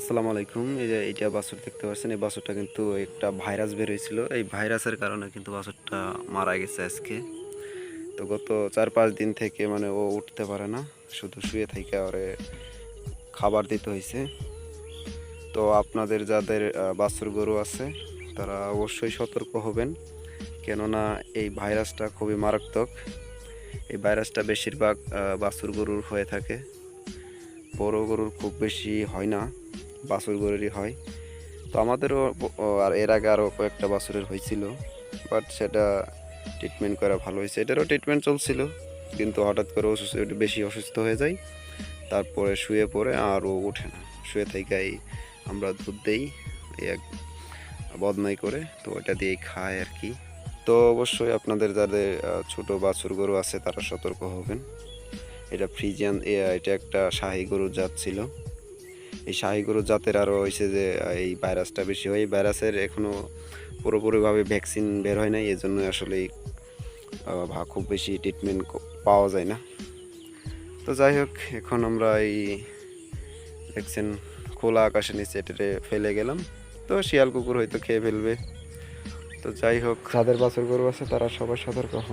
আসসালামু আলাইকুম। এই যে এইটা বাছুর দেখতে পাচ্ছেন, এই বাছুরটা কিন্তু একটা ভাইরাস বের হয়েছিল। এই ভাইরাসের কারণে কিন্তু বাছুরটা মারা গেছে আজকে। তো গত চার পাঁচ দিন থেকে মানে ও উঠতে পারে না, শুধু শুয়ে থেকে ওরে খাবার দিতে হয়েছে। তো আপনাদের যাদের বাছুর গরু আছে, তারা অবশ্যই সতর্ক হবেন। কেননা এই ভাইরাসটা খুবই মারাত্মক। এই ভাইরাসটা বেশিরভাগ বাছুর গরুর হয়ে থাকে। বড় গরুর খুব বেশি হয় না। বাছুর গরুরই হয়। তো আমাদেরও আর এর আগে আরও কয়েকটা বাছুরের হয়েছিল বাট সেটা ট্রিটমেন্ট করা ভালো হয়েছে। এটারও ট্রিটমেন্ট চলছিল, কিন্তু হঠাৎ করে অসুস্থ, একটু বেশি অসুস্থ হয়ে যায়। তারপরে শুয়ে পড়ে আর ও ওঠে না। শুয়ে থেকেই আমরা দুধ দেই এক বদনাই করে, তো ওটা দিয়েই খায় আর কি। তো অবশ্যই আপনাদের যাদের ছোট বাছুর গরু আছে, তারা সতর্ক হবেন। এটা ফ্রিজিয়ান এটা একটা শাহী গরুর জাত ছিল। এই শাহী গরুর জাতের আরও হয়েছে যে, এই ভাইরাসটা বেশি হয়। এই ভাইরাসের এখনও পুরোপুরিভাবে ভ্যাকসিন বের হয় নাই জন্য আসলে খুব বেশি ট্রিটমেন্ট পাওয়া যায় না। তো যাই হোক, এখন আমরা এই দেখছেন খোলা আকাশের নিচে এটাতে ফেলে গেলাম। তো শিয়াল কুকুর হয়তো খেয়ে ফেলবে। তো যাই হোক, যাদের বাছুর গরু আছে তারা সবাই সতর্ক হন।